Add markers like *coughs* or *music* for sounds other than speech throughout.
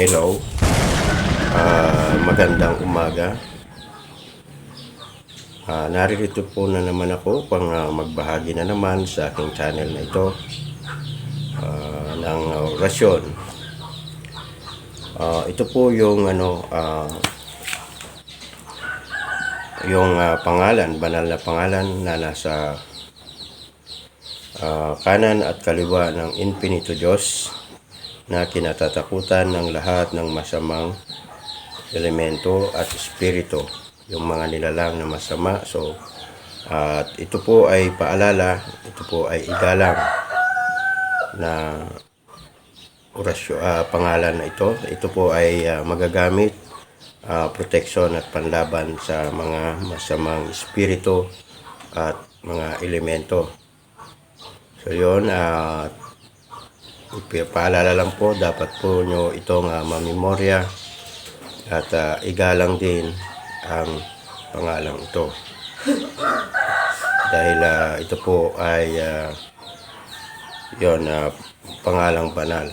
hello. Ah, magandang umaga. Ah, naririto po na naman ako pang ah, magbahagi na naman sa aking channel na ito ah, ng orasyon. Ah, ito po yung ano ah, yung ah, pangalan, banal na pangalan na nasa ah, kanan at kaliwa ng Infinito Diyos na kinatatakutan ng lahat ng masamang elemento at espiritu, yung mga nilalang na masama. So, at ito po ay paalala, ito po ay igalang na orasyon, ah, pangalan na ito. Ito po ay ah, magagamit ah, protection at panlaban sa mga masamang espiritu at mga elemento. So yun, at Ipaalala lang po, dapat po nyo itong uh, mamemorya at ah, igalang din ang pangalang ito. Dahil ah, ito po ay uh, yon pangalang banal.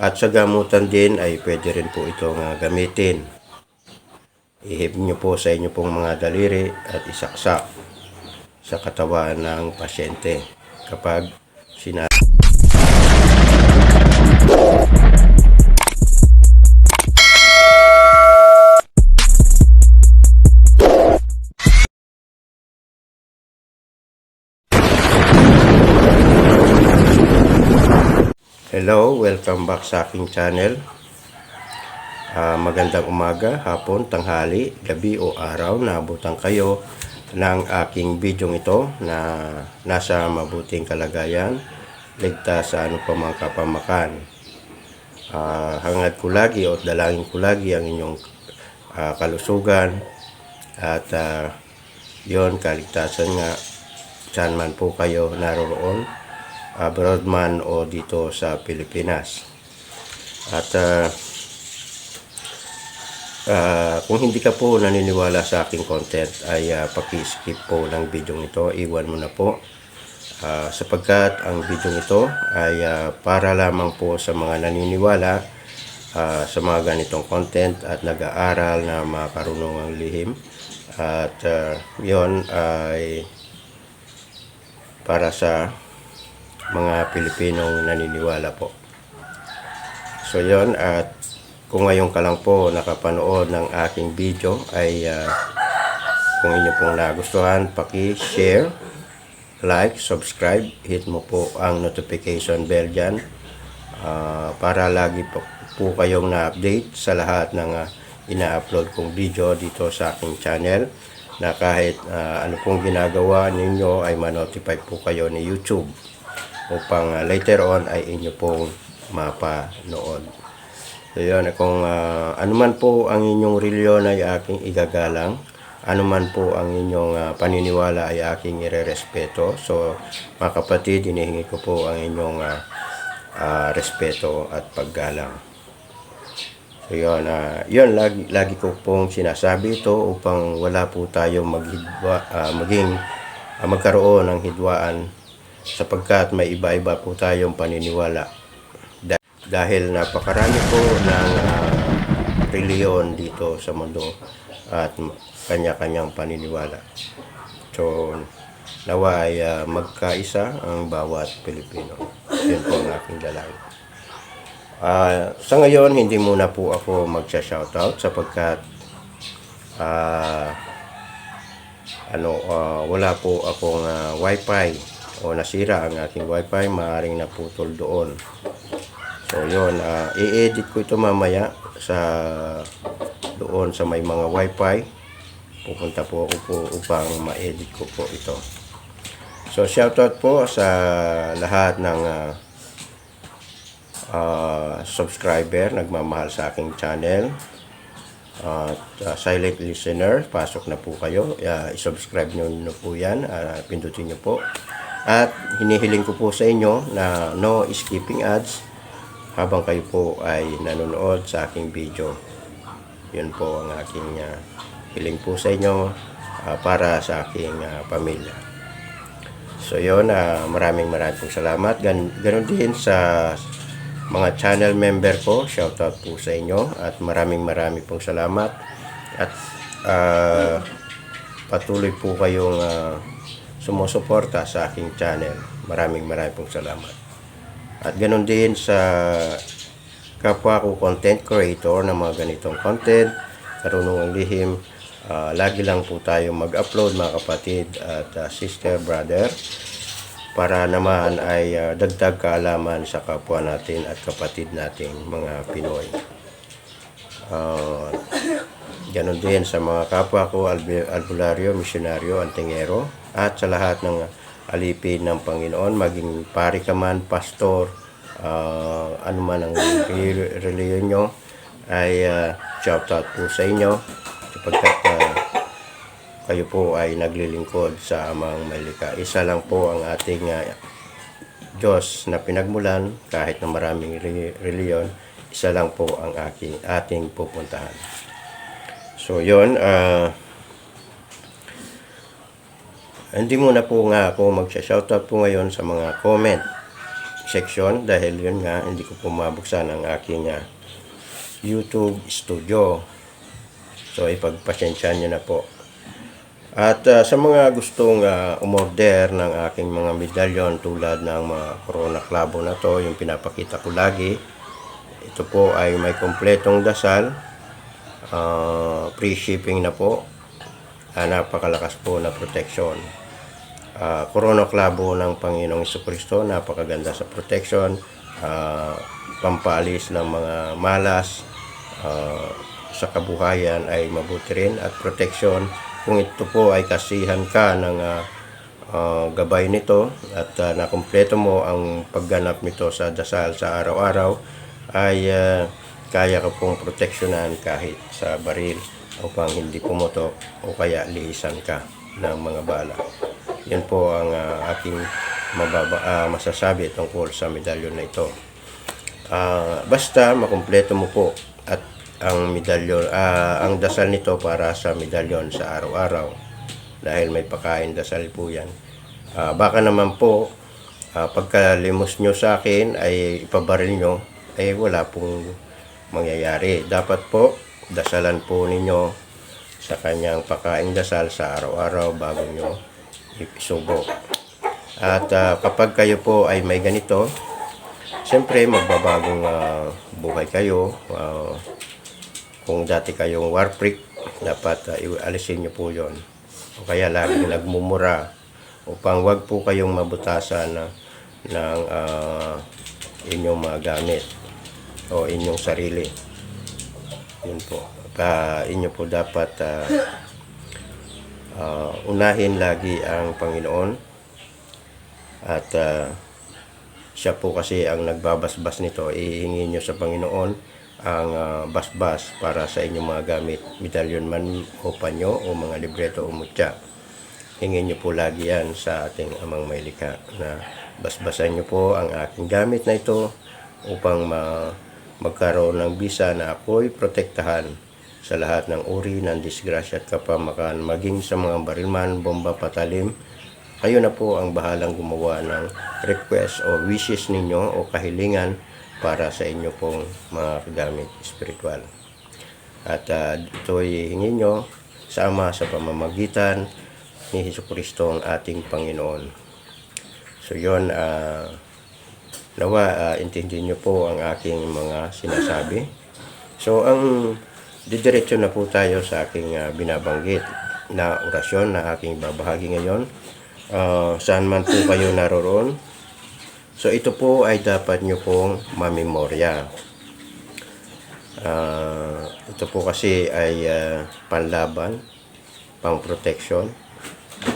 At sa gamutan din ay pwede rin po itong ah, gamitin. Ihip nyo po sa inyo pong mga daliri at isaksak sa katawan ng pasyente kapag sinabi Hello, welcome back sa aking channel. Ah, magandang umaga, hapon, tanghali, gabi o araw na abutan kayo ng aking video ito na nasa mabuting kalagayan, ligtas sa ano pa mga kapamakan. Ah, hangad ko lagi o dalangin ko lagi ang inyong ah, kalusugan at ah, yon kaligtasan nga saan man po kayo naroroon abroad man o dito sa Pilipinas. At ah, ah, kung hindi ka po naniniwala sa aking content ay uh, paki-skip po ng video ito. Iwan mo na po. Ah, sapagkat ang video ito ay ah, para lamang po sa mga naniniwala ah, sa mga ganitong content at nag-aaral na mga karunungang lihim. At ah, yon ay para sa mga Pilipinong naniniwala po. So yon at kung ngayon ka lang po nakapanood ng aking video ay ah, kung inyo pong nagustuhan, paki-share, like, subscribe, hit mo po ang notification bell dyan ah, para lagi po, po kayong na-update sa lahat ng ah, ina-upload kong video dito sa aking channel na kahit ah, ano pong ginagawa ninyo ay ma-notify po kayo ni YouTube upang uh, later on ay inyo pong mapanood. So yun, kung uh, anuman po ang inyong reliyon ay aking igagalang, anuman po ang inyong uh, paniniwala ay aking irerespeto. So mga kapatid, hinihingi ko po ang inyong uh, uh, respeto at paggalang. So yun, uh, yun lagi, lagi ko pong sinasabi ito upang wala po tayong maghidwa, uh, maging uh, magkaroon ng hidwaan sapagkat may iba-iba po tayong paniniwala. Dah- dahil napakarami po ng uh, reliyon dito sa mundo at kanya-kanyang paniniwala. So, nawa ay uh, magkaisa ang bawat Pilipino. Yun po ang aking dalangin. Ah, sa ngayon, hindi muna po ako magsha-shoutout sapagkat ah, ano, ah, wala po akong ah, wifi o nasira ang aking wifi, maaaring naputol doon. So yun, ah, i-edit ko ito mamaya sa doon sa may mga wifi. Pupunta po ako po upang ma-edit ko po ito. So shoutout po sa lahat ng ah, ah, subscriber, nagmamahal sa aking channel. At ah, silent listener, pasok na po kayo. Ah, i-subscribe nyo na po yan. Ah, pindutin nyo po. At hinihiling ko po sa inyo na no skipping ads habang kayo po ay nanonood sa aking video. Yun po ang aking ah, hiling po sa inyo ah, para sa aking ah, pamilya. So yun, ah, maraming maraming pong salamat. Gan ganon din sa mga channel member ko, shoutout po sa inyo at maraming maraming pong salamat at ah, patuloy po kayong ah, sumusuporta sa aking channel. Maraming maraming pong salamat. At ganun din sa kapwa ko content creator ng mga ganitong content, karunungang lihim, ah, lagi lang po tayo mag-upload mga kapatid at ah, sister, brother, para naman ay ah, dagdag kaalaman sa kapwa natin at kapatid nating mga Pinoy. Ah, Ganon din sa mga kapwa ko, albularyo, misyonaryo, antingero, at sa lahat ng alipin ng Panginoon, maging pari ka man, pastor, ah, ano man ang re- reliyon nyo, ay uh, shout out po sa inyo sapagkat ah, kayo po ay naglilingkod sa amang malika. Isa lang po ang ating ah, Diyos na pinagmulan kahit na maraming re- reliyon, isa lang po ang aking, ating pupuntahan. So, yon ah hindi muna po nga ako magsha-shoutout po ngayon sa mga comment section dahil yun nga, hindi ko po mabuksan ang aking ah, YouTube studio. So, ipagpasensya nyo na po. At ah, sa mga gustong ah, umorder ng aking mga medalyon tulad ng mga Corona Clavo na to, yung pinapakita ko lagi, ito po ay may kompletong dasal, ah, free shipping na po, Ah, napakalakas po na protection. Ah, Corona Clavo ng Panginoong Kristo, napakaganda sa protection, ah, pampaalis ng mga malas, ah, sa kabuhayan ay mabuti rin at protection kung ito po ay kasihan ka ng ah, ah, gabay nito at uh, nakumpleto mo ang pagganap nito sa dasal sa araw-araw ay ah, kaya ka pong proteksyonan kahit sa baril upang hindi pumutok o kaya lihisan ka ng mga bala. Yan po ang ah, aking mababa, ah, masasabi tungkol sa medalyon na ito. Ah, basta makumpleto mo po at ang medalyon ah, ang dasal nito para sa medalyon sa araw-araw dahil may pakain dasal po yan. Ah, baka naman po ah, pagkalimos nyo sa akin ay ipabaril nyo ay wala pong mangyayari. Dapat po dasalan po ninyo sa kanyang pakain dasal sa araw-araw bago nyo isubo. At ah, kapag kayo po ay may ganito, Siyempre, magbabagong ah, buhay kayo. Ah, kung dati kayong war freak, dapat ah, ialisin nyo po yon. O kaya laging nagmumura upang wag po kayong mabutasan na, ng ah, inyong mga gamit o inyong sarili. Yun po. Pa, inyo po dapat ah, unahin lagi ang Panginoon. At ah, siya po kasi ang nagbabasbas nito, ihingi nyo sa Panginoon ang ah, basbas para sa inyong mga gamit, medalyon man o panyo o mga libreto o mutya. Hingin nyo po lagi yan sa ating amang mailika na basbasan nyo po ang aking gamit na ito upang ma magkaroon ng bisa na ako'y protektahan sa lahat ng uri ng disgrasya at kapamakan, maging sa mga barilman, bomba, patalim, kayo na po ang bahalang gumawa ng request o wishes ninyo o kahilingan para sa inyo pong mga gamit spiritual. At uh, ito'y hingin nyo sa Ama sa pamamagitan ni Hesus Kristo ang ating Panginoon. So yon ah, nawa ah, intindihin nyo po ang aking mga sinasabi. So ang didiretso na po tayo sa aking ah, binabanggit na orasyon na aking babahagi ngayon Ah, saan man po kayo naroon. So ito po ay dapat nyo pong mamemorya. Ah, ito po kasi ay ah, panlaban, pang protection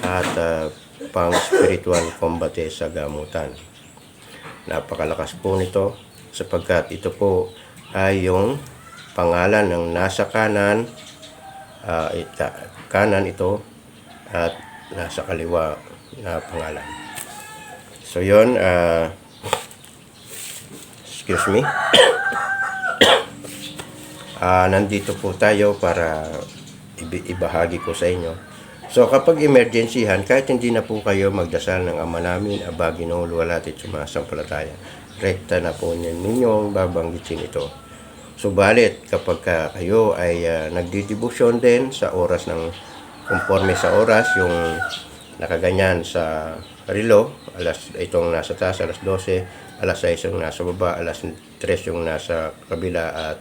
at ah, pang spiritual combate sa gamutan. Napakalakas po nito sapagkat ito po ay yung pangalan ng nasa kanan ah, ita, kanan ito at nasa kaliwa na pangalan. So yon ah excuse me. *coughs* Ah nandito po tayo para ibahagi ko sa inyo. So kapag emergencyhan, kahit hindi na po kayo magdasal ng Ama namin, Aba, Ginoo, Luwalhati, Sumasampalataya, rekta na po ninyong babanggitin ito. Subalit, kapag ka kayo ay uh, nagdidibusyon din sa oras ng conforme sa oras, yung nakaganyan sa relo, alas, itong nasa taas, alas 12, alas 6 yung nasa baba, alas 3 yung nasa kabila, at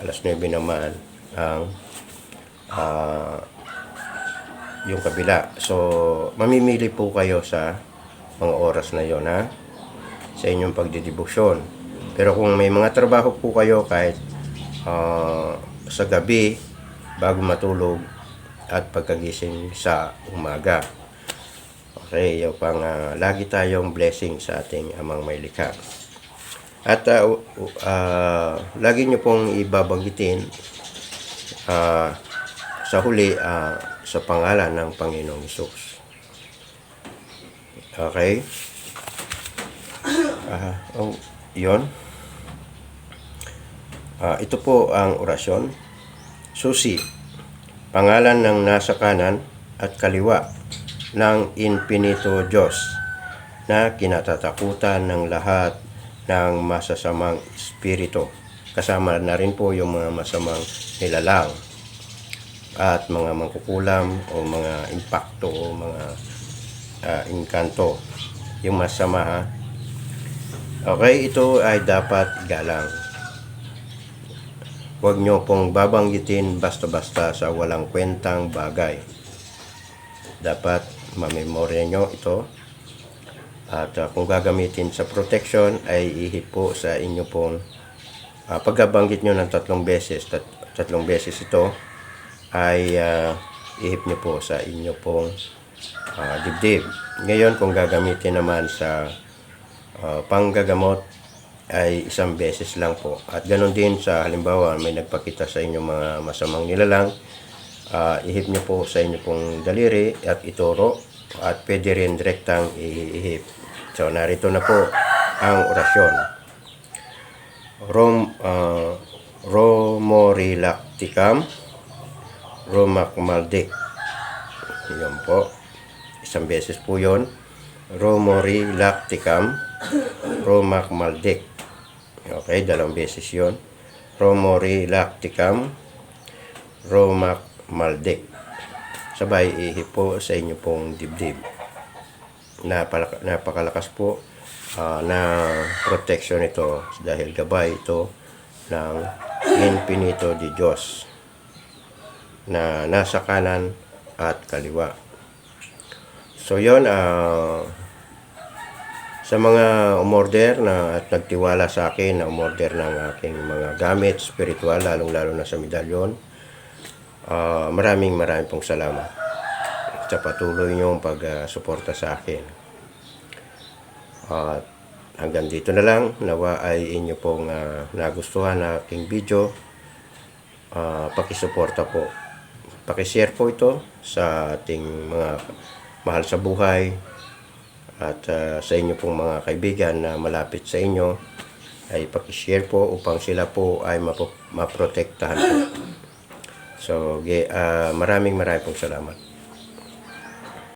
alas 9 naman ang ah, yung kabila. So, mamimili po kayo sa mga oras na yon ha? Sa inyong pagdidibusyon. Pero kung may mga trabaho po kayo kahit ah, sa gabi, bago matulog, at pagkagising sa umaga. Okay, yung pang ah, lagi tayong blessing sa ating amang may likha. At ah, u- u- ah, lagi nyo pong ibabanggitin ah, sa huli ah, sa pangalan ng Panginoong Isus. Okay? Ah, oh, yun. Ah, ito po ang orasyon. Susi, pangalan ng nasa kanan at kaliwa ng infinito Diyos na kinatatakutan ng lahat ng masasamang espiritu. Kasama na rin po yung mga masamang nilalang at mga mangkukulam o mga impacto o mga ah, inkanto. Yung masama ha. Okay, ito ay dapat galang. Huwag nyo pong babanggitin basta-basta sa walang kwentang bagay. Dapat mamemorya nyo ito. At ah, kung gagamitin sa protection ay ihip po sa inyo pong ah, pagkabanggit nyo ng tatlong beses, tat, tatlong beses ito ay ah, ihip nyo po sa inyo pong ah, dibdib. Ngayon kung gagamitin naman sa ah, panggagamot ay isang beses lang po. At ganoon din sa halimbawa may nagpakita sa inyo mga masamang nilalang, ah, ihip nyo po sa inyo pong daliri at ituro at pwede rin direktang ihip. So narito na po ang orasyon. Rom, uh, Romorilacticam Romacmaldic. Yan po. Isang beses po yon. Romorilacticam Romacmaldic. Okay, dalawang beses yon. Romorilacticam Romacmaldic. Sabay ihip po sa inyo pong dibdib. Napalaka, napakalakas po ah, na protection ito dahil gabay ito ng infinito di Diyos na nasa kanan at kaliwa. So yon ah sa mga umorder na at nagtiwala sa akin na umorder ng aking mga gamit spiritual lalong lalo na sa medalyon ah, maraming maraming pong salamat sa patuloy niyong pag-suporta sa akin. At hanggang dito na lang. Nawa ay inyo pong ah, nagustuhan na aking video. Ah, pakisuporta po. Pakishare po ito sa ating mga mahal sa buhay at ah, sa inyo pong mga kaibigan na malapit sa inyo ay pakishare po upang sila po ay mapo- maprotektahan po. So, ah, maraming maraming pong salamat.